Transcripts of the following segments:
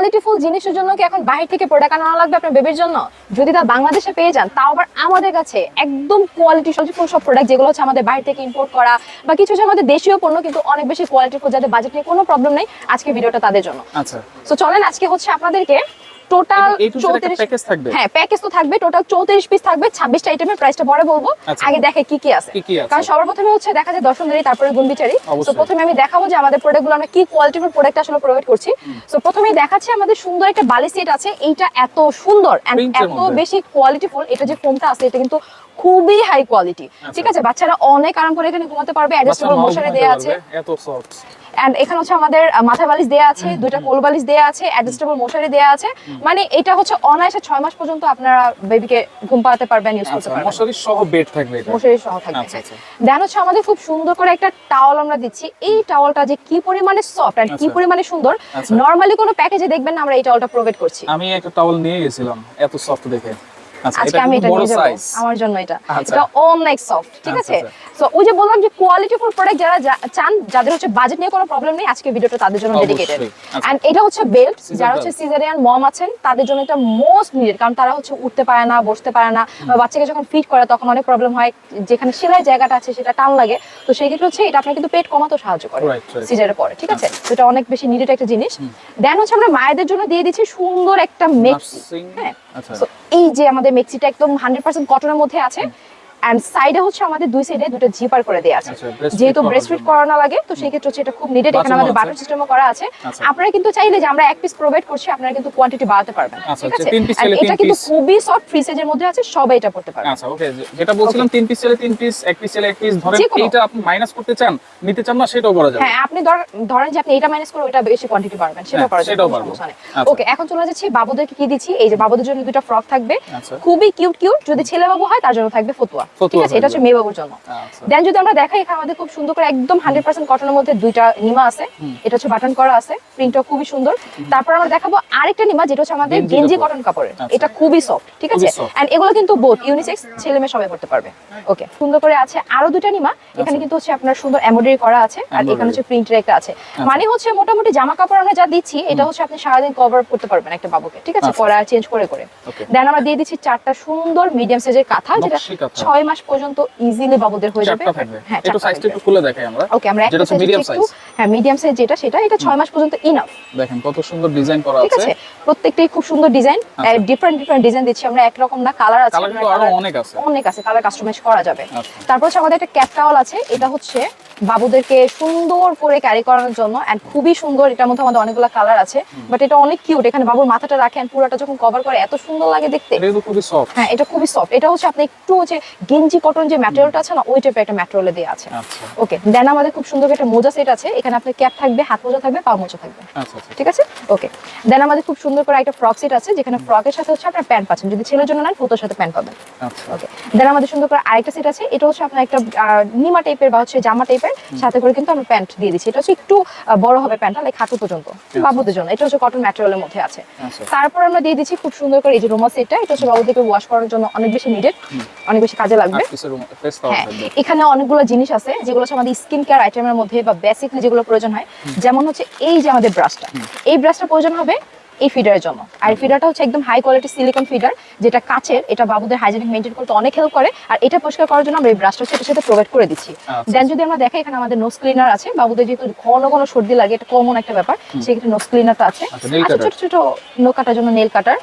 কোয়ালিটিফুল জিনিসের জন্য কি এখন বাইরে থেকে প্রোডাক্ট আনা লাগবে আপনার বেবির জন্য? যদি তা বাংলাদেশে পেয়ে যান তাও আবার আমাদের কাছে একদম কোয়ালিটি সবজিফুল সব প্রোডাক্ট যেগুলো হচ্ছে আমাদের বাইরে থেকে ইম্পোর্ট করা বা কিছু হচ্ছে আমাদের দেশীয় পণ্য কিন্তু অনেক বেশি কোয়ালিটিফুল যাদের বাজেট নিয়ে কোনো প্রবলেম নেই আজকে ভিডিওটা তাদের জন্য। আচ্ছা। তো চলেন আজকে হচ্ছে আপনাদেরকে টোটাল প্যাকেজ থাকবে? হ্যাঁ প্যাকেজ তো থাকবে। টোটাল চৌত্রিশ পিস থাকবে। ছাব্বিশটা আইটেমের প্রাইসটা পরে বলব। আচ্ছা। আগে দেখে কি কি আছে? কারণ সবার প্রথমে হচ্ছে দেখা যায় দর্শনদারি তারপরে গুণবিচারি। তো প্রথমে আমি দেখাবো যে আমাদের প্রোডাক্টগুলো আমরা কি কোয়ালিটির প্রোডাক্ট আসলে প্রোভাইড করছি। তো প্রথমেই দেখাচ্ছি আমাদের সুন্দর একটা বালি সেট আছে। এইটা এত সুন্দর এত। বেশি কোয়ালিটিফুল এটা যে ফোমটা আছে এটা কিন্তু খুবই হাই কোয়ালিটি ঠিক আছে? বাচ্চারা অনেক আরাম করে এখানে ঘুমাতে পারবে। অ্যাডজাস্টেবল মশারি দেওয়া আছে। এত সফট এন্ড এখানে হচ্ছে আমাদের মাথা বালিশ দেয়া আছে দুইটা কোল বালিশ দেয়া আছে অ্যাডজাস্টেবল মশারি দেয়া আছে। মানে এটা হচ্ছে অনায়াসে ছয় মাস পর্যন্ত আপনারা বেবিকে ঘুম পাড়াতে পারবেন ইউজ করতে আচ্ছা পারবেন। মশারি সহ বেড থাকবে এটা? মশারি সহ থাকবে আচ্ছা, আচ্ছা। দেন হচ্ছে আমাদের খুব সুন্দর করে একটা টাওয়াল আমরা দিচ্ছি। এই টাওয়ালটা যে কি পরিমাণে সফট আর কি আচ্ছা। পরিমাণে সুন্দর আচ্ছা। নরমালি কোনো প্যাকেজে দেখবেন না আমরা এই টাওয়ালটা প্রোভাইড করছি। আমি একটা টাওয়াল নিয়ে গেছিলাম এত সফট দেখে। আচ্ছা আজকে আমি এটা নিয়ে যাব। আমার জন্য এটা। আচ্ছা। এটা অনেক সফট ঠিক আচ্ছা, আছে? আচ্ছা। সো ওই যে বললাম যে কোয়ালিটিফুল প্রোডাক্ট যারা চান যাদের হচ্ছে বাজেট নিয়ে কোনো প্রবলেম নেই আজকে ভিডিওটা তাদের জন্য ডেডিকেটেড আচ্ছা। এন্ড এটা হচ্ছে বেল্ট যারা। হচ্ছে সিজারিয়ান মম আছেন তাদের জন্য এটা মোস্ট নিডেড কারণ তারা হচ্ছে উঠতে পারে না বসতে পারে না বাচ্চাকে যখন ফিট করে তখন অনেক প্রবলেম হয় যেখানে সেলাই জায়গাটা আছে সেটা টান লাগে। তো সেই ক্ষেত্রে হচ্ছে এটা আপনার কিন্তু পেট কমাতেও সাহায্য করে. সিজারের পরে ঠিক আছে? তো এটা অনেক বেশি নিডেড একটা জিনিস। দেন হচ্ছে আমরা মায়েদের জন্য দিয়ে দিচ্ছি সুন্দর একটা মেক্সি হ্যাঁ। আচ্ছা। এই যে আমাদের মেক্সিটা একদম হান্ড্রেড পার্সেন্ট কটনের মধ্যে আছে এন্ড সাইডে হচ্ছে আমাদের দুই সাইডে দুটো জিপার করে দেওয়া আছে। আচ্ছা, যেহেতু করানো লাগে তো সেই ক্ষেত্রে হচ্ছে এটা খুব নিডেড এখানে আমাদের সিস্টেমও করা আছে। আচ্ছা। আপনারা কিন্তু চাইলে যে আমরা এক পিস প্রোভাইড করছি আপনারা কিন্তু কোয়ান্টিটি বাড়াতে পারবেন। আচ্ছা, ঠিক আছে? এটা কিন্তু খুবই সফট ফ্রি সাইজের মধ্যে আছে সবাই এটা পড়তে পারবে। আচ্ছা ওকে যেটা বলছিলাম তিন পিস চলে তিন পিস এক পিস চলে এক পিস ধরেন এইটা আপনি মাইনাস করতে চান নিতে চান না সেটাও করা যাবে। হ্যাঁ আপনি ধর- ধরেন যে আপনি এটা মাইনাস করে ওটা বেশি কোয়ান্টিটি পারবেন সেটাও হ্যাঁ, করা যাবে সেটাও পারব। ওকে এখন চলে যাচ্ছি বাবুদেরকে কি দিচ্ছি? এই যে বাবুদের জন্য দুটো ফ্রক থাকবে। খুবই কিউট কিউট যদি ছেলে বাবু হয় তার জন্য থাকবে ফতুয়া। ঠিক আছে এটা হচ্ছে মেয়ে বাবুর জন্য আচ্ছা। দেন যদি আমরা দেখাই এখানে আমাদের খুব সুন্দর করে একদম হান্ড্রেড পার্সেন্ট কটনের মধ্যে দুইটা নিমা আছে। এটা হচ্ছে বাটন করা আছে প্রিন্টটা খুবই সুন্দর। তারপর আমরা দেখাবো আরেকটা নিমা যেটা হচ্ছে আমাদের গেঞ্জি কটন কাপড়ের। আচ্ছা। এটা খুবই সফট ঠিক আছে? এন্ড এগুলো কিন্তু বোথ ইউনিসেক্স ছেলে মেয়ে সবাই পড়তে পারবে। ওকে সুন্দর করে আছে আরও দুইটা নিমা। এখানে কিন্তু হচ্ছে আপনার সুন্দর এমব্রয়ডারি করা আছে আর এখানে হচ্ছে প্রিন্টের একটা আছে। মানে হচ্ছে মোটামুটি জামা কাপড় আমরা যা দিচ্ছি এটা হচ্ছে আপনি সারাদিন কভার করতে পারবেন একটা বাবুকে ঠিক আছে? আচ্ছা। পরা চেঞ্জ করে করে। দেন আমরা দিয়ে দিচ্ছি চারটা সুন্দর মিডিয়াম সাইজের কাঁথা যেটা কাঁথা। ছয় মাস পর্যন্ত ইজিলি বাবুদের হয়ে যাবে। হ্যাঁ একটু সাইজটা একটু খুলে দেখাই আমরা। ওকে আমরা যেটা মিডিয়াম সাইজ হ্যাঁ মিডিয়াম সাইজ যেটা সেটা এটা ছয় মাস পর্যন্ত ইনাফ দেখেন কত সুন্দর ডিজাইন করা ঠিক আছে। আছে? প্রত্যেকটাই খুব সুন্দর ডিজাইন। ডিফারেন্ট ডিফারেন্ট ডিজাইন দিচ্ছি আমরা। একরকম না কালার আছে। কালার আরও অনেক আছে। অনেক আছে। কালার কাস্টমাইজ করা যাবে। আচ্ছা। তারপর হচ্ছে আমাদের একটা ক্যাপ টাওয়াল আছে। এটা হচ্ছে বাবুদেরকে সুন্দর করে ক্যারি করানোর জন্য এন্ড খুবই সুন্দর এটার মধ্যে আমাদের অনেকগুলো কালার আছে বাট এটা অনেক কিউট এখানে বাবুর মাথাটা রাখেন পুরোটা যখন কভার করে এত সুন্দর লাগে দেখতে। হ্যাঁ এটা খুবই সফট এটা হচ্ছে আপনি একটু হচ্ছে গেঞ্জি কটন যে ম্যাটেরিয়ালটা আছে না ওই টাইপের একটা ম্যাটেরিয়ালে দেওয়া আছে। আচ্ছা। ওকে দেন আমাদের খুব সুন্দর একটা মোজা সেট আছে এখানে আপনার ক্যাপ থাকবে হাত মোজা থাকবে পা মোজা থাকবে। আচ্ছা আচ্ছা। ঠিক আছে? ওকে দেন আমাদের খুব সুন্দর করে একটা ফ্রক সেট আছে যেখানে ফ্রকের সাথে হচ্ছে আপনার প্যান্ট পাচ্ছেন। যদি ছেলের জন্য নেন ফটোর সাথে প্যান্ট পাবেন। আচ্ছা। ওকে দেন আমাদের সুন্দর করে আরেকটা সেট আছে এটা হচ্ছে আপনার একটা নিমা টাইপের বা হচ্ছে জামা টাইপের সাথে করে কিন্তু আমরা প্যান্ট দিয়ে দিচ্ছি। এটা হচ্ছে একটু বড় হবে প্যান্টটা লাইক হাঁটু পর্যন্ত বাবুদের জন্য। এটা হচ্ছে কটন ম্যাটেরিয়ালের মধ্যে আছে। আচ্ছা। তারপর আমরা দিয়ে দিচ্ছি খুব সুন্দর করে এই যে রোমা সেটটা। এটা হচ্ছে বাবুদেরকে ওয়াশ করার জন্য অনেক বেশি নিডেড অনেক বেশি কাজে লাগবে। হ্যাঁ এখানে অনেকগুলো জিনিস আছে যেগুলো হচ্ছে আমাদের স্কিন কেয়ার আইটেমের মধ্যে বা বেসিকলি যেগুলো প্রয়োজন হয়। যেমন হচ্ছে এই যে আমাদের ব্রাশটা এই ব্রাশটা প্রয়োজন হবে এই ফিডারের জন্য আর ফিডারটা হচ্ছে একদম হাই কোয়ালিটি সিলিকন ফিডার যেটা কাচের এটা বাবুদের হাইজেনিক মেনটেন করতে অনেক হেল্প করে আর এটা পরিষ্কার করার জন্য আমরা এই ব্রাশটা সাথে সাথে প্রোভাইড করে দিচ্ছি আচ্ছা। দেন যদি আমরা দেখাই এখানে আমাদের নোজ ক্লিনার আছে বাবুদের যেহেতু ঘন ঘন সর্দি লাগে এটা কমন একটা ব্যাপার সেক্ষেত্রে নোজ ক্লিনারটা আছে আচ্ছা, আচ্ছা। ছোট ছোট নো কাটার জন্য নেল কাটার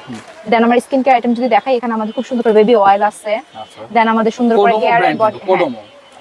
দেন আমার স্কিন কেয়ার আইটেম যদি দেখাই এখানে আমাদের খুব সুন্দর করে বেবি অয়েল আছে আচ্ছা। দেন আমাদের সুন্দর করে হেয়ার brand বডি।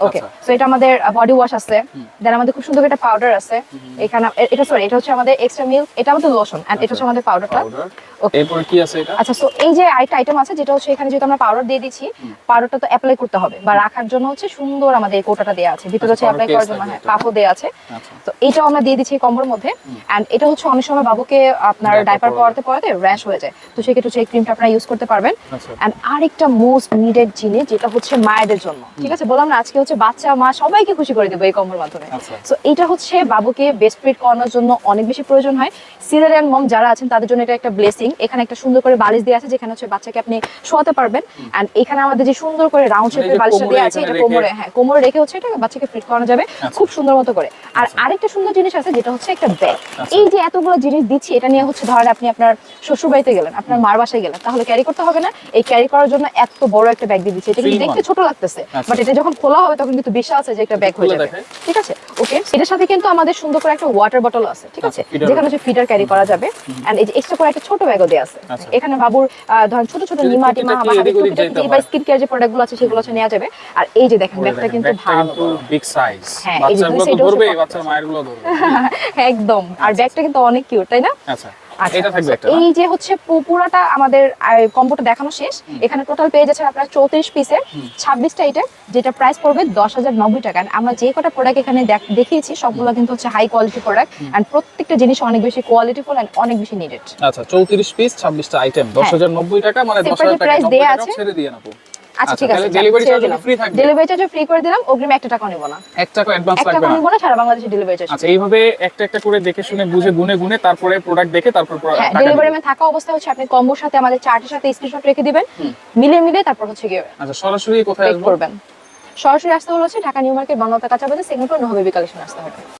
ওকে আচ্ছা। সো এটা আমাদের বডি ওয়াশ আছে। দেন আমাদের খুব সুন্দর একটা পাউডার আছে। এখানে এটা সরি এটা হচ্ছে আমাদের এক্সট্রা মিল্ক এটা আমাদের লোশন এন্ড এটা হচ্ছে আমাদের পাউডারটা পাউডার Okay. এরপর কি আছে এটা? আচ্ছা সো এই যে আরেকটা আইটেম আছে যেটা হচ্ছে এখানে যেহেতু আমরা পাউডার দিয়ে দিচ্ছি পাউডারটা তো অ্যাপ্লাই করতে হবে বা রাখার জন্য হচ্ছে সুন্দর আমাদের এই কোটাটা দেওয়া আছে। ভিতরে হচ্ছে অ্যাপ্লাই করার জন্য হ্যাঁ। কাপও আছে। আচ্ছা। তো এটাও আমরা দিয়ে দিচ্ছি কম্বোর মধ্যে এন্ড এটা হচ্ছে অনেক সময় বাবুকে আপনার ডাইপার। পরাতে। পরাতে র্যাশ হয়ে যায়। তো সেক্ষেত্রে হচ্ছে এই ক্রিমটা আপনারা ইউজ করতে পারবেন। আচ্ছা। এন্ড আরেকটা মোস্ট নিডেড জিনিস যেটা হচ্ছে মায়েদের জন্য ঠিক আছে? বললাম না আজকে হচ্ছে বাচ্চা মা সবাইকে খুশি করে দেবো এই কম্বোর মাধ্যমে। আচ্ছা। সো এটা হচ্ছে বাবুকে বেস্ট ফিট করানোর জন্য অনেক বেশি প্রয়োজন হয়। সিজারিয়ান মম যারা আছেন তাদের জন্য এটা একটা ব্লেসিং এখানে একটা সুন্দর করে বালিশ দিয়ে আছে যেখানে হচ্ছে বাচ্চাকে আপনি শোয়াতে পারবেন। এন্ড এখানে আমাদের যে সুন্দর করে রাউন্ড মানে শেপের বালিশটা দেওয়া আছে এটা কোমরে হ্যাঁ কোমরে রেখে হচ্ছে এটা বাচ্চাকে ফিট করানো যাবে। আচ্ছা। খুব সুন্দর মতো করে। আর আরেকটা সুন্দর জিনিস আছে যেটা হচ্ছে একটা ব্যাগ আচ্ছা। এই যে এতগুলো জিনিস দিচ্ছি এটা নিয়ে হচ্ছে ধরেন আপনি আপনার শ্বশুর বাড়িতে গেলেন আপনার মার বাসায় গেলেন তাহলে ক্যারি করতে হবে না। এই ক্যারি করার জন্য এত বড় একটা ব্যাগ দিয়ে দিচ্ছি। এটা কিন্তু দেখতে ছোট লাগতেছে আচ্ছা। বাট এটা যখন খোলা হবে তখন কিন্তু বিশাল আছে যে একটা ব্যাগ হয়ে যাবে। ঠিক আছে? ওকে এটার সাথে কিন্তু আমাদের সুন্দর করে একটা ওয়াটার বটল আছে ঠিক আছে? আচ্ছা, যেখানে হচ্ছে ফিডার ক্যারি করা যাবে। এন্ড এই যে এক্সট্রা করে একটা ছোট ব্যাগও দেওয়া আছে। আচ্ছা। এখানে বাবুর ধরেন ছোট ছোট নিমা টিমা বা এদিক ওদিক যাইতে বা হয়। স্কিন কেয়ার যে প্রোডাক্টগুলো আছে সেগুলো হচ্ছে নেওয়া যাবে। আর এই যে দেখেন ব্যাগটা কিন্তু ভালো। কিন্তু বিগ সাইজ হ্যাঁ, এই যে ধরবে বাচ্চার মায়েরগুলো ধরবে একদম। আর ব্যাগটা কিন্তু অনেক কিউট তাই না? আচ্ছা আচ্ছা, এটা থাকবে একটা। এই যে হচ্ছে পুরাটা আমাদের কম্বোটা দেখানো শেষ। এখানে টোটাল পেয়ে যাচ্ছেন আপনার চৌত্রিশ পিসের ছাব্বিশটা আইটেম যেটা প্রাইস পড়বে দশ হাজার নব্বই টাকা। আমরা যে কটা প্রোডাক্ট এখানে দেখ- দেখিয়েছি সবগুলো কিন্তু হচ্ছে হাই কোয়ালিটি প্রোডাক্ট অ্যান্ড প্রত্যেকটা জিনিস অনেক বেশি কোয়ালিটিফুল অ্যান্ড অনেক বেশি নিডেড আচ্ছা চৌত্রিশ পিস ছাব্বিশটা আইটেম দশ হাজার নব্বই টাকা মানে দশ হাজার টাকা। ছেড়ে দিয়ে নেব। আচ্ছা ঠিক আছে ডেলিভারি চার্জ ফ্রি থাকবে। ডেলিভারি চার্জ ফ্রি করে দিলাম অগ্রিম একটা টাকা নেব না। এক টাকা অ্যাডভান্স এক লাগবে টাকা না। না সারা বাংলাদেশে ডেলিভারি চার্জ আচ্ছা এইভাবে একটা একটা করে দেখে শুনে বুঝে গুনে গুনে তারপরে প্রোডাক্ট দেখে তারপর হ্যাঁ ডেলিভারি ম্যান থাকা অবস্থায় হচ্ছে আপনি কম্বোর সাথে আমাদের চার্টের সাথে স্ক্রিনশট রেখে দিবেন। মিলিয়ে মিলিয়ে তারপর হচ্ছে গিয়ে আচ্ছা সরাসরি কোথায় সরাসরি আসতে হলো হচ্ছে ঢাকা নিউ মার্কেট বাংলাতে কাঁচা বাজার সেকেন্ড ফ্লোর কালেকশন আসতে হবে।